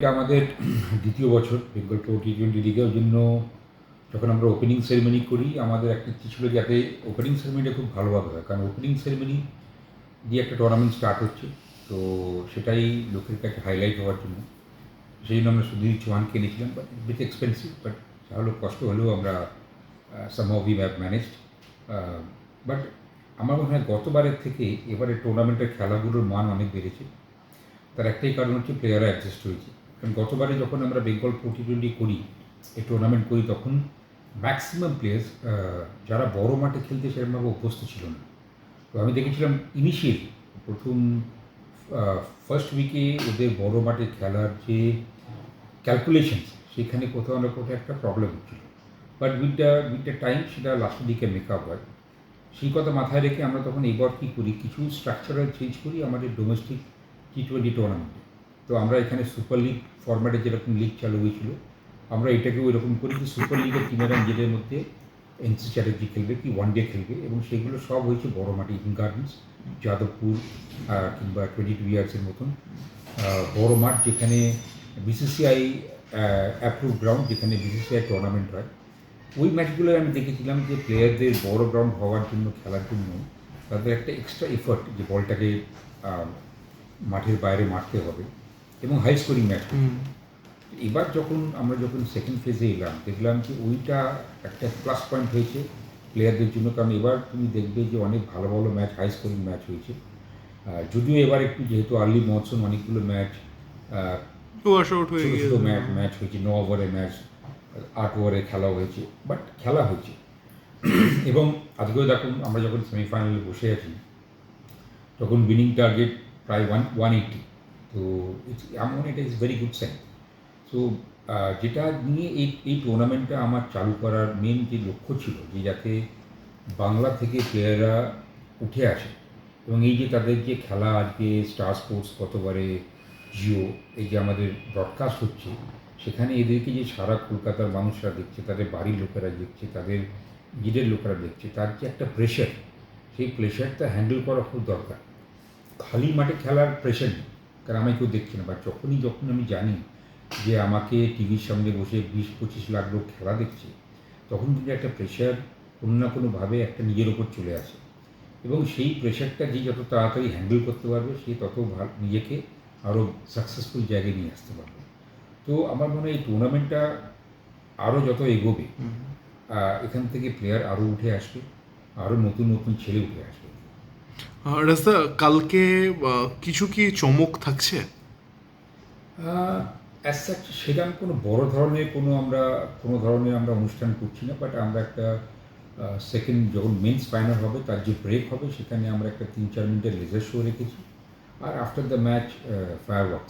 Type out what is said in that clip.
এটা আমাদের দ্বিতীয় বছর বেঙ্গল প্রো টি টোয়েন্টি লিগের জন্য যখন আমরা ওপেনিং সেরেমনি করি, আমাদের একটা ইচ্ছে ছিল যাতে ওপেনিং সেরেমনিটা খুব ভালোভাবে হয়। কারণ ওপেনিং সেরেমনি দিয়ে একটা টুর্নামেন্ট স্টার্ট হচ্ছে। তো সেটাই লোকের কাছে হাইলাইট হওয়ার জন্য। সেই জন্য আমরা সুধীর চৌহানকে এনেছিলাম বাট বিট এক্সপেন্সিভ বাট যা হলো কষ্ট হলেও আমরা some we have managed but আমার মনে হয় গতবারের থেকে এবারে টুর্নামেন্টের খেলাগুলোর মান অনেক বেড়েছে। তার একটাই কারণ হচ্ছে প্লেয়াররা অ্যাডজাস্ট হয়েছে। কারণ গতবারে যখন আমরা বেঙ্গল ফোর টোয়েন্টি করি, এই টুর্নামেন্ট করি, তখন ম্যাক্সিমাম প্লেয়ার্স যারা বড় মাঠে খেলতে সেরকমভাবে অভ্যস্ত ছিল না। তো আমি দেখেছিলাম ইনিশিয়ালি প্রথম ফার্স্ট উইকে ওদের বড় মাঠে খেলার যে ক্যালকুলেশন সেখানে কোথাও না কোথাও একটা প্রবলেম হচ্ছিল। But with the with the time সেটা লাস্টের দিকে মেকআপ হয়। সেই কথা মাথায় রেখে আমরা তখন এবার কী করি, কিছু স্ট্রাকচারাল চেঞ্জ করি আমাদের ডোমেস্টিক টি টোয়েন্টি টুর্নামেন্টে তো আমরা এখানে সুপার লিগ ফরম্যাটে যেরকম লিগ চালু হয়েছিল, আমরা এটাকেও এরকম করি যে সুপার লিগের টিমেরা নিজেদের মধ্যে এনসি চ্যাটার্জি খেলবে কি ওয়ান ডে খেলবে এবং সেগুলো সব হয়েছে বড় মাঠে ইডেন গার্ডেন্স যাদবপুর কিংবা টোয়েন্টি টু ইয়ার্সের মতন। বড় মাঠ যেখানে বিসিসিআই অ্যাপ্রুভ গ্রাউন্ড যেখানে বিসিসিআই টুর্নামেন্ট হয়। ওই ম্যাচগুলো আমি দেখেছিলাম যে প্লেয়ারদের বড় গ্রাউন্ড হওয়ার জন্য, খেলার জন্য তাদের একটা এক্সট্রা এফর্ট যে বলটাকে মাঠের বাইরে মারতে হবে। এবং হাই স্কোরিং ম্যাচ এবার যখন আমরা যখন সেকেন্ড ফেজে এলাম দেখলাম যে ওইটা একটা প্লাস পয়েন্ট হয়েছে প্লেয়ারদের জন্য। কারণ এবার তুমি দেখবে যে অনেক ভালো ভালো ম্যাচ হাই স্কোরিং ম্যাচ হয়েছে। যদিও এবার একটু যেহেতু আর্লি মনসুন অনেকগুলো ম্যাচ ছোটো ম্যাচ ম্যাচ হয়েছে। ন ওভারের ম্যাচ আট ওভারে খেলা হয়েছে বাট খেলা হয়েছে। এবং আজকেও দেখুন আমরা যখন সেমিফাইনালে বসে আছি তখন উইনিং টার্গেট প্রায় ওয়ান ওয়ান এইটটি তো এমন এটা is very good sign so যেটা নিয়ে এই এই টুর্নামেন্টটা আমার চালু করার মেন যে লক্ষ্য ছিল, যে যাতে বাংলা থেকে প্লেয়াররা উঠে আসে, এবং এই যে তাদের যে খেলা আজকে স্টার স্পোর্টস কতবারে জিও এই যে আমাদের ব্রডকাস্ট হচ্ছে, সেখানে এদেরকে যে সারা কলকাতার মানুষরা দেখছে, তাদের বাড়ির লোকেরা দেখছে, তাদের নিজেদের লোকেরা দেখছে, তার যে একটা প্রেশার সেই প্রেশারটা হ্যান্ডেল করা খুব দরকার। খালি মাঠে খেলার প্রেশার নেই। কারণ আমি কেউ দেখছি না বা যখনই যখন আমি জানি যে আমাকে টিভির সামনে বসে বিশ পঁচিশ লাখ লোক খেলা দেখছে তখন কিন্তু একটা প্রেশার কোনো না কোনোভাবে একটা নিজের ওপর চলে আসে। এবং সেই প্রেশারটা যে যত তাড়াতাড়ি হ্যান্ডেল করতে পারবে সে তত ভালো নিজেকে আরও সাকসেসফুল জায়গায় নিয়ে আসতে পারবে। তো আমার মনে হয় এই টুর্নামেন্টটা আরও যত এগোবে এখান থেকে প্লেয়ার আরও উঠে আসবে আরও নতুন নতুন ছেলে উঠে আসবে। রাস্তা কালকে কিছু কি চমক থাকছে সেরকম কোনো বড় ধরনের কোনো আমরা কোনো ধরনের আমরা অনুষ্ঠান করছি না বাট আমরা একটা সেকেন্ড যখন মেন্স ফাইনাল হবে তার যে ব্রেক হবে সেখানে আমরা একটা তিন চার মিনিটের লেজার শো রেখেছি আর after the match fire works